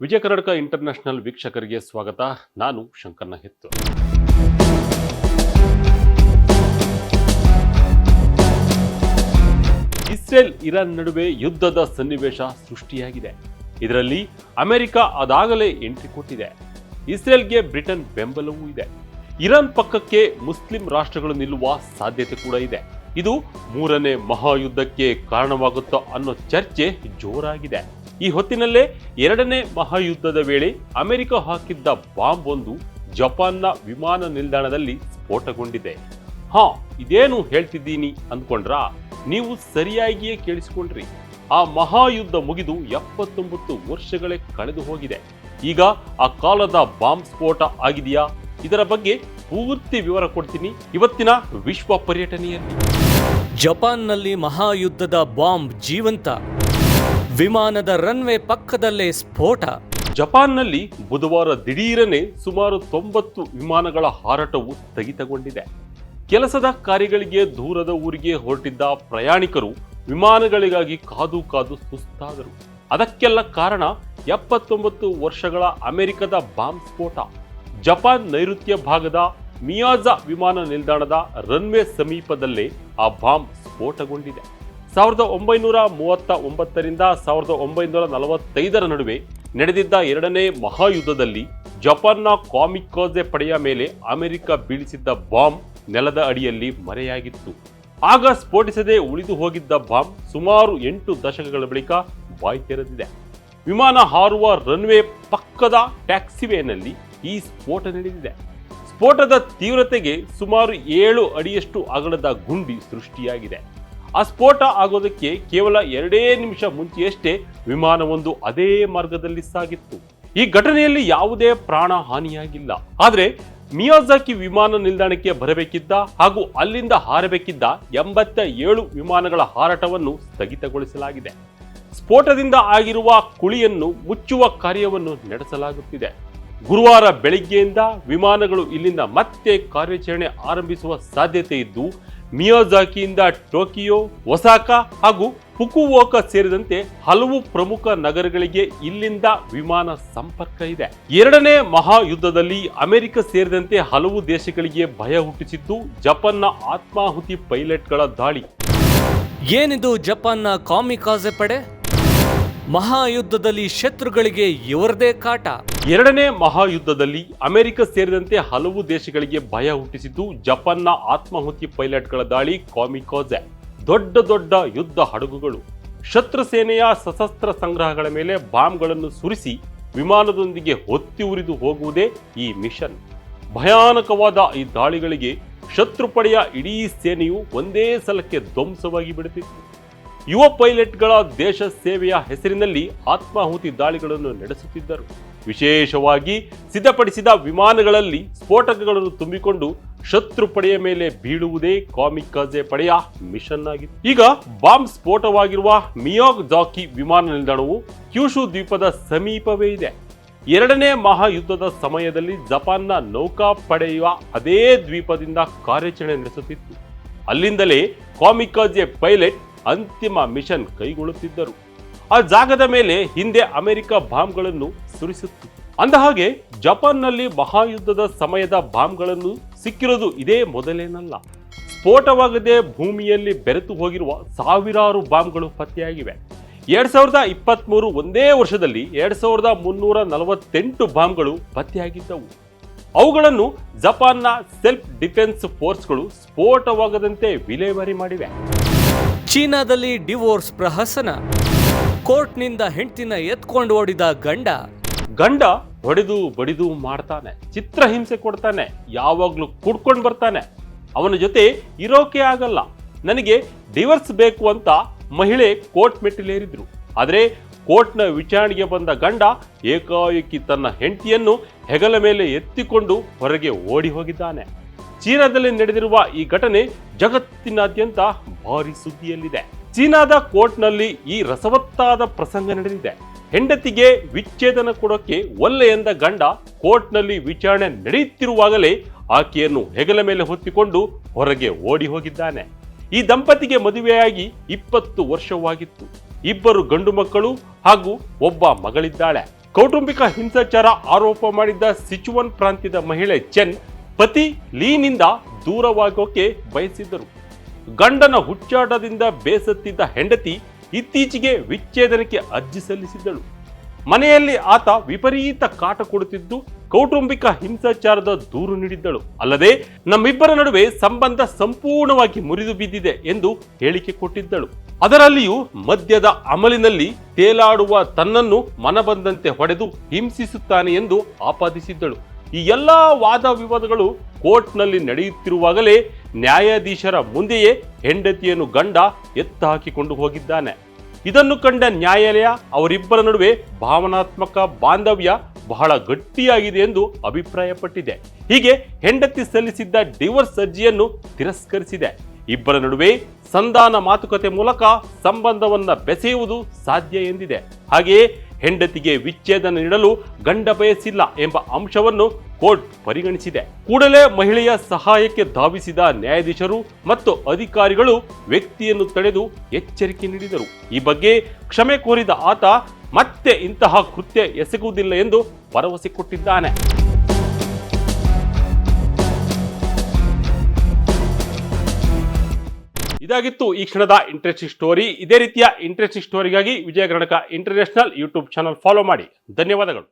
ವಿಜಯ Karnataka international ವೀಕ್ಷಕರಿಗೆ ಸ್ವಾಗತ. ನಾನು ಶಂಕರ್ನ ಹೆತ್ತು. ಇಸ್ರೇಲ್ ಇರಾನ್ ನಡುವೆ ಯುದ್ಧದ ಸನ್ನಿವೇಶ ಸೃಷ್ಟಿಯಾಗಿದೆ. ಇದರಲ್ಲಿ ಅಮೆರಿಕ ಅದಾಗಲೇ ಎಂಟ್ರಿ ಕೊಟ್ಟಿದೆ. ಇಸ್ರೇಲ್ಗೆ ಬ್ರಿಟನ್ ಬೆಂಬಲವೂ ಇದೆ. ಇರಾನ್ ಪಕ್ಕಕ್ಕೆ ಮುಸ್ಲಿಂ ರಾಷ್ಟ್ರಗಳು ನಿಲ್ಲುವ ಸಾಧ್ಯತೆ ಕೂಡ ಇದೆ. ಇದು ಮೂರನೇ ಮಹಾಯುದ್ಧಕ್ಕೆ ಕಾರಣವಾಗುತ್ತೋ ಅನ್ನೋ ಚರ್ಚೆ ಜೋರಾಗಿದೆ. ಈ ಹೊತ್ತಿನಲ್ಲೇ ಎರಡನೇ ಮಹಾಯುದ್ಧದ ವೇಳೆ ಅಮೆರಿಕ ಹಾಕಿದ್ದ ಬಾಂಬ್ ಒಂದು ಜಪಾನ್ನ ವಿಮಾನ ನಿಲ್ದಾಣದಲ್ಲಿ ಸ್ಫೋಟಗೊಂಡಿದೆ. ಹಾ, ಇದೇನು ಹೇಳ್ತಿದ್ದೀನಿ ಅಂದ್ಕೊಂಡ್ರಾ? ನೀವು ಸರಿಯಾಗಿಯೇ ಕೇಳಿಸಿಕೊಂಡ್ರಿ. ಆ ಮಹಾಯುದ್ಧ ಮುಗಿದು ಎಪ್ಪತ್ತೊಂಬತ್ತು ವರ್ಷಗಳೇ ಕಳೆದು ಹೋಗಿದೆ. ಈಗ ಆ ಕಾಲದ ಬಾಂಬ್ ಸ್ಫೋಟ ಆಗಿದೆಯಾ? ಇದರ ಬಗ್ಗೆ ಪೂರ್ತಿ ವಿವರ ಕೊಡ್ತೀನಿ ಇವತ್ತಿನ ವಿಶ್ವ ಪರ್ಯಟನೆಯಲ್ಲಿ. ಜಪಾನ್ನಲ್ಲಿ ಮಹಾಯುದ್ಧದ ಬಾಂಬ್ ಜೀವಂತ. ವಿಮಾನದ ರನ್ವೇ ಪಕ್ಕದಲ್ಲೇ ಸ್ಫೋಟ. ಜಪಾನ್ನಲ್ಲಿ ಬುಧವಾರ ದಿಢೀರನೆ ಸುಮಾರು ತೊಂಬತ್ತು ವಿಮಾನಗಳ ಹಾರಾಟವು ಸ್ಥಗಿತಗೊಂಡಿದೆ. ಕೆಲಸದ ಕಾರ್ಯಗಳಿಗೆ ದೂರದ ಊರಿಗೆ ಹೊರಟಿದ್ದ ಪ್ರಯಾಣಿಕರು ವಿಮಾನಗಳಿಗಾಗಿ ಕಾದು ಕಾದು ಸುಸ್ತಾದರು. ಅದಕ್ಕೆಲ್ಲ ಕಾರಣ ಎಪ್ಪತ್ತೊಂಬತ್ತು ವರ್ಷಗಳ ಅಮೆರಿಕದ ಬಾಂಬ್ ಸ್ಫೋಟ. ಜಪಾನ್ ನೈಋತ್ಯ ಭಾಗದ ಮಿಯಾಜಾ ವಿಮಾನ ನಿಲ್ದಾಣದ ರನ್ವೇ ಸಮೀಪದಲ್ಲೇ ಆ ಬಾಂಬ್ ಸ್ಫೋಟಗೊಂಡಿದೆ. ಸಾವಿರದ ಒಂಬೈನೂರ ಮೂವತ್ತ ಒಂಬತ್ತರಿಂದ ಸಾವಿರದ ಒಂಬೈನೂರ ನಲವತ್ತೈದರ ನಡುವೆ ನಡೆದಿದ್ದ ಎರಡನೇ ಮಹಾಯುದ್ಧದಲ್ಲಿ ಜಪಾನ್ನ ಕಾಮಿಕೋಜೆ ಪಡೆಯ ಮೇಲೆ ಅಮೆರಿಕ ಬೀಳಿಸಿದ್ದ ಬಾಂಬ್ ನೆಲದ ಅಡಿಯಲ್ಲಿ ಮರೆಯಾಗಿತ್ತು. ಆಗ ಸ್ಫೋಟಿಸದೆ ಉಳಿದು ಹೋಗಿದ್ದ ಬಾಂಬ್ ಸುಮಾರು ಎಂಟು ದಶಕಗಳ ಬಳಿಕ ಬಾಯಿ ತೆರೆದಿದೆ. ವಿಮಾನ ಹಾರುವ ರನ್ವೇ ಪಕ್ಕದ ಟ್ಯಾಕ್ಸಿವೇನಲ್ಲಿ ಈ ಸ್ಫೋಟ ನಡೆದಿದೆ. ಸ್ಫೋಟದ ತೀವ್ರತೆಗೆ ಸುಮಾರು ಏಳು ಅಡಿಯಷ್ಟು ಅಗಲದ ಗುಂಡಿ ಸೃಷ್ಟಿಯಾಗಿದೆ. ಆ ಸ್ಫೋಟ ಆಗೋದಕ್ಕೆ ಕೇವಲ ಎರಡೇ ನಿಮಿಷ ಮುಂಚೆಯಷ್ಟೇ ವಿಮಾನವೊಂದು ಅದೇ ಮಾರ್ಗದಲ್ಲಿ ಸಾಗಿತ್ತು. ಈ ಘಟನೆಯಲ್ಲಿ ಯಾವುದೇ ಪ್ರಾಣ ಹಾನಿಯಾಗಿಲ್ಲ. ಆದರೆ ಮಿಯೋಜಾಕಿ ವಿಮಾನ ನಿಲ್ದಾಣಕ್ಕೆ ಬರಬೇಕಿದ್ದ ಹಾಗೂ ಅಲ್ಲಿಂದ ಹಾರಬೇಕಿದ್ದ ಎಂಬತ್ತ ಏಳು ವಿಮಾನಗಳ ಹಾರಾಟವನ್ನು ಸ್ಥಗಿತಗೊಳಿಸಲಾಗಿದೆ. ಸ್ಫೋಟದಿಂದ ಆಗಿರುವ ಕುಳಿಯನ್ನು ಮುಚ್ಚುವ ಕಾರ್ಯವನ್ನು ನಡೆಸಲಾಗುತ್ತಿದೆ. ಗುರುವಾರ ಬೆಳಿಗ್ಗೆಯಿಂದ ವಿಮಾನಗಳು ಇಲ್ಲಿಂದ ಮತ್ತೆ ಕಾರ್ಯಾಚರಣೆ ಆರಂಭಿಸುವ ಸಾಧ್ಯತೆ ಇದ್ದು ಮಿಯಾಜಾಕಿಯಿಂದ ಟೋಕಿಯೋ, ಒಸಾಕ ಹಾಗೂ ಫುಕುವೋಕ ಸೇರಿದಂತೆ ಹಲವು ಪ್ರಮುಖ ನಗರಗಳಿಗೆ ಇಲ್ಲಿಂದ ವಿಮಾನ ಸಂಪರ್ಕ ಇದೆ. ಎರಡನೇ ಮಹಾಯುದ್ಧದಲ್ಲಿ ಅಮೆರಿಕ ಸೇರಿದಂತೆ ಹಲವು ದೇಶಗಳಿಗೆ ಭಯ ಹುಟ್ಟಿಸಿದ್ದು ಜಪಾನ್ನ ಆತ್ಮಾಹುತಿ ಪೈಲಟ್ಗಳ ದಾಳಿ. ಏನಿದು ಜಪಾನ್ನ ಕಾಮಿಕಾಜೆ ಪಡೆ? ಮಹಾಯುದ್ಧದಲ್ಲಿ ಶತ್ರುಗಳಿಗೆ ಇವರದೇ ಕಾಟ. ಎರಡನೇ ಮಹಾಯುದ್ಧದಲ್ಲಿ ಅಮೆರಿಕ ಸೇರಿದಂತೆ ಹಲವು ದೇಶಗಳಿಗೆ ಭಯ ಹುಟ್ಟಿಸಿದ್ದು ಜಪಾನ್ನ ಆತ್ಮಾಹುತಿ ಪೈಲಟ್ಗಳ ದಾಳಿ ಕಾಮಿಕೋಜೆ ದೊಡ್ಡ ದೊಡ್ಡ ಯುದ್ಧ ಹಡಗುಗಳು. ಶತ್ರು ಸೇನೆಯ ಸಶಸ್ತ್ರ ಸಂಗ್ರಹಗಳ ಮೇಲೆ ಬಾಂಬ್ಗಳನ್ನು ಸುರಿಸಿ ವಿಮಾನದೊಂದಿಗೆ ಹೊತ್ತಿ ಉರಿದು ಹೋಗುವುದೇ ಈ ಮಿಷನ್. ಭಯಾನಕವಾದ ಈ ದಾಳಿಗಳಿಗೆ ಶತ್ರು ಪಡೆಯ ಇಡೀ ಸೇನೆಯು ಒಂದೇ ಸಲಕ್ಕೆ ಧ್ವಂಸವಾಗಿ ಬಿಡುತ್ತಿತ್ತು. ಯುವ ಪೈಲಟ್ಗಳ ದೇಶ ಸೇವೆಯ ಹೆಸರಿನಲ್ಲಿ ಆತ್ಮಾಹುತಿ ದಾಳಿಗಳನ್ನು ನಡೆಸುತ್ತಿದ್ದರು. ವಿಶೇಷವಾಗಿ ಸಿದ್ಧಪಡಿಸಿದ ವಿಮಾನಗಳಲ್ಲಿ ಸ್ಫೋಟಕಗಳನ್ನು ತುಂಬಿಕೊಂಡು ಶತ್ರು ಪಡೆಯ ಮೇಲೆ ಬೀಳುವುದೇ ಕಾಮಿಕ್ ಕಾಮಿಕಾಜೆ ಪಡೆಯ ಮಿಷನ್ ಆಗಿತ್ತು. ಈಗ ಬಾಂಬ್ ಸ್ಫೋಟವಾಗಿರುವ ಮಿಯೋಗ್ ಜಾಕಿ ವಿಮಾನ ನಿಲ್ದಾಣವು ಕ್ಯೂಶು ದ್ವೀಪದ ಸಮೀಪವೇ ಇದೆ. ಎರಡನೇ ಮಹಾಯುದ್ಧದ ಸಮಯದಲ್ಲಿ ಜಪಾನ್ನ ನೌಕಾ ಪಡೆಯುವ ಅದೇ ದ್ವೀಪದಿಂದ ಕಾರ್ಯಾಚರಣೆ ನಡೆಸುತ್ತಿತ್ತು. ಅಲ್ಲಿಂದಲೇ ಕಾಮಿಕಾಜೆ ಪೈಲಟ್ ಅಂತಿಮ ಮಿಷನ್ ಕೈಗೊಳ್ಳುತ್ತಿದ್ದರು. ಆ ಜಾಗದ ಮೇಲೆ ಹಿಂದೆ ಅಮೆರಿಕ ಬಾಂಬ್ಗಳನ್ನು ಸುರಿಸಿತ್ತು ಅಂದಹಾಗೆ, ಜಪಾನ್ನಲ್ಲಿ ಮಹಾಯುದ್ಧದ ಸಮಯದ ಬಾಂಬ್ಗಳನ್ನು ಸಿಕ್ಕಿರೋದು ಇದೇ ಮೊದಲೇನಲ್ಲ. ಸ್ಫೋಟವಾಗದೆ ಭೂಮಿಯಲ್ಲಿ ಬೆರೆತು ಹೋಗಿರುವ ಸಾವಿರಾರು ಬಾಂಬ್ಗಳು ಪತ್ತೆಯಾಗಿವೆ. ಎರಡ್ ಸಾವಿರದ ಇಪ್ಪತ್ತ್ಮೂರು ಒಂದೇ ವರ್ಷದಲ್ಲಿ ಎರಡ್ ಸಾವಿರದ ಮುನ್ನೂರ ನಲವತ್ತೆಂಟು ಬಾಂಬ್ಗಳು ಪತ್ತೆಯಾಗಿದ್ದವು. ಅವುಗಳನ್ನು ಜಪಾನ್ನ ಸೆಲ್ಫ್ ಡಿಫೆನ್ಸ್ ಫೋರ್ಸ್ಗಳು ಸ್ಫೋಟವಾಗದಂತೆ ವಿಲೇವಾರಿ ಮಾಡಿವೆ. ಚೀನಾದಲ್ಲಿ ಡಿವೋರ್ಸ್ ಪ್ರಹಸನ. ಕೋರ್ಟ್ನಿಂದ ಹೆಂಡ್ತಿನ ಎತ್ಕೊಂಡು ಓಡಿದ ಗಂಡ. ಗಂಡ ಹೊಡೆದು ಬಡಿದು ಮಾಡ್ತಾನೆ, ಚಿತ್ರಹಿಂಸೆ ಕೊಡ್ತಾನೆ, ಯಾವಾಗ್ಲೂ ಕುಡ್ಕೊಂಡು ಬರ್ತಾನೆ. ಅವನ ಜೊತೆ ಇರೋಕೆ ಆಗಲ್ಲ. ನನಗೆ ಡಿವೋರ್ಸ್ ಬೇಕು ಅಂತ ಮಹಿಳೆ ಕೋರ್ಟ್ ಮೆಟ್ಟಿಲೇರಿದ್ರು. ಆದರೆ ಕೋರ್ಟ್ನ ವಿಚಾರಣೆಗೆ ಬಂದ ಗಂಡ ಏಕಾಏಕಿ ತನ್ನ ಹೆಂಡತಿಯನ್ನು ಹೆಗಲ ಮೇಲೆ ಎತ್ತಿಕೊಂಡು ಹೊರಗೆ ಓಡಿ ಹೋಗಿದ್ದಾನೆ. ಚೀನಾದಲ್ಲಿ ನಡೆದಿರುವ ಈ ಘಟನೆ ಜಗತ್ತಿನಾದ್ಯಂತ ಭಾರಿ ಸುದ್ದಿಯಲ್ಲಿದೆ. ಚೀನಾದ ಕೋರ್ಟ್ನಲ್ಲಿ ಈ ರಸವತ್ತಾದ ಪ್ರಸಂಗ ನಡೆದಿದೆ. ಹೆಂಡತಿಗೆ ವಿಚ್ಛೇದನ ಕೊಡೋಕೆ ಒಲ್ಲೆ ಎಂದ ಗಂಡ ಕೋರ್ಟ್ನಲ್ಲಿ ವಿಚಾರಣೆ ನಡೆಯುತ್ತಿರುವಾಗಲೇ ಆಕೆಯನ್ನು ಹೆಗಲ ಮೇಲೆ ಹೊತ್ತಿಕೊಂಡು ಹೊರಗೆ ಓಡಿ ಹೋಗಿದ್ದಾನೆ. ಈ ದಂಪತಿಗೆ ಮದುವೆಯಾಗಿ ಇಪ್ಪತ್ತು ವರ್ಷವಾಗಿತ್ತು. ಇಬ್ಬರು ಗಂಡು ಮಕ್ಕಳು ಹಾಗೂ ಒಬ್ಬ ಮಗಳಿದ್ದಾಳೆ. ಕೌಟುಂಬಿಕ ಹಿಂಸಾಚಾರ ಆರೋಪ ಮಾಡಿದ್ದ ಸಿಚುವನ್ ಪ್ರಾಂತ್ಯದ ಮಹಿಳೆ ಚೆನ್ ಪತಿ ಲೀನಿಂದ ದೂರವಾಗೋಕೆ ಬಯಸಿದ್ದರು. ಗಂಡನ ಹುಚ್ಚಾಟದಿಂದ ಬೇಸತ್ತಿದ್ದ ಹೆಂಡತಿ ಇತ್ತೀಚೆಗೆ ವಿಚ್ಛೇದನಕ್ಕೆ ಅರ್ಜಿ ಸಲ್ಲಿಸಿದ್ದಳು. ಮನೆಯಲ್ಲಿ ಆತ ವಿಪರೀತ ಕಾಟ ಕೊಡುತ್ತಿದ್ದು ಕೌಟುಂಬಿಕ ಹಿಂಸಾಚಾರದ ದೂರು ನೀಡಿದ್ದಳು. ಅಲ್ಲದೆ ನಮ್ಮಿಬ್ಬರ ನಡುವೆ ಸಂಬಂಧ ಸಂಪೂರ್ಣವಾಗಿ ಮುರಿದು ಬಿದ್ದಿದೆ ಎಂದು ಹೇಳಿಕೆ ಕೊಟ್ಟಿದ್ದಳು. ಅದರಲ್ಲಿಯೂ ಮದ್ಯದ ಅಮಲಿನಲ್ಲಿ ತೇಲಾಡುವ ತನ್ನನ್ನು ಮನಬಂದಂತೆ ಹೊಡೆದು ಹಿಂಸಿಸುತ್ತಾನೆ ಎಂದು ಆಪಾದಿಸಿದ್ದಳು. ಈ ಎಲ್ಲಾ ವಾದ ವಿವಾದಗಳು ಕೋರ್ಟ್ನಲ್ಲಿ ನಡೆಯುತ್ತಿರುವಾಗಲೇ ನ್ಯಾಯಾಧೀಶರ ಮುಂದೆಯೇ ಹೆಂಡತಿಯನ್ನು ಗಂಡ ಎತ್ತ ಹಾಕಿಕೊಂಡು ಹೋಗಿದ್ದಾನೆ. ಇದನ್ನು ಕಂಡ ನ್ಯಾಯಾಲಯ ಅವರಿಬ್ಬರ ನಡುವೆ ಭಾವನಾತ್ಮಕ ಬಾಂಧವ್ಯ ಬಹಳ ಗಟ್ಟಿಯಾಗಿದೆ ಎಂದು ಅಭಿಪ್ರಾಯಪಟ್ಟಿದೆ. ಹೀಗೆ ಹೆಂಡತಿ ಸಲ್ಲಿಸಿದ್ದ ಡಿವೋರ್ಸ್ ಅರ್ಜಿಯನ್ನು ತಿರಸ್ಕರಿಸಿದೆ. ಇಬ್ಬರ ನಡುವೆ ಸಂಧಾನ ಮಾತುಕತೆ ಮೂಲಕ ಸಂಬಂಧವನ್ನ ಬೆಸೆಯುವುದು ಸಾಧ್ಯ ಎಂದಿದೆ. ಹಾಗೆಯೇ ಹೆಂಡತಿಗೆ ವಿಚ್ಛೇದನ ನೀಡಲು ಗಂಡ ಬಯಸಿಲ್ಲ ಎಂಬ ಅಂಶವನ್ನು ಕೋರ್ಟ್ ಪರಿಗಣಿಸಿದೆ. ಕೂಡಲೇ ಮಹಿಳೆಯ ಸಹಾಯಕ್ಕೆ ಧಾವಿಸಿದ ನ್ಯಾಯಾಧೀಶರು ಮತ್ತು ಅಧಿಕಾರಿಗಳು ವ್ಯಕ್ತಿಯನ್ನು ತಡೆದು ಎಚ್ಚರಿಕೆ ನೀಡಿದರು. ಈ ಬಗ್ಗೆ ಕ್ಷಮೆ ಕೋರಿದ ಆತ, ಮತ್ತೆ ಇಂತಹ ಕೃತ್ಯ ಎಸಗುವುದಿಲ್ಲ ಎಂದು ಭರವಸೆ ಕೊಟ್ಟಿದ್ದಾನೆ. ಇದಾಗಿತ್ತು ಈ ಕ್ಷಣದ ಇಂಟ್ರೆಸ್ಟಿಂಗ್ ಸ್ಟೋರಿ. ಇದೇ ರೀತಿಯ interesting ಸ್ಟೋರಿಗಾಗಿ Vijaya Karnataka international YouTube channel follow ಮಾಡಿ. ಧನ್ಯವಾದಗಳು.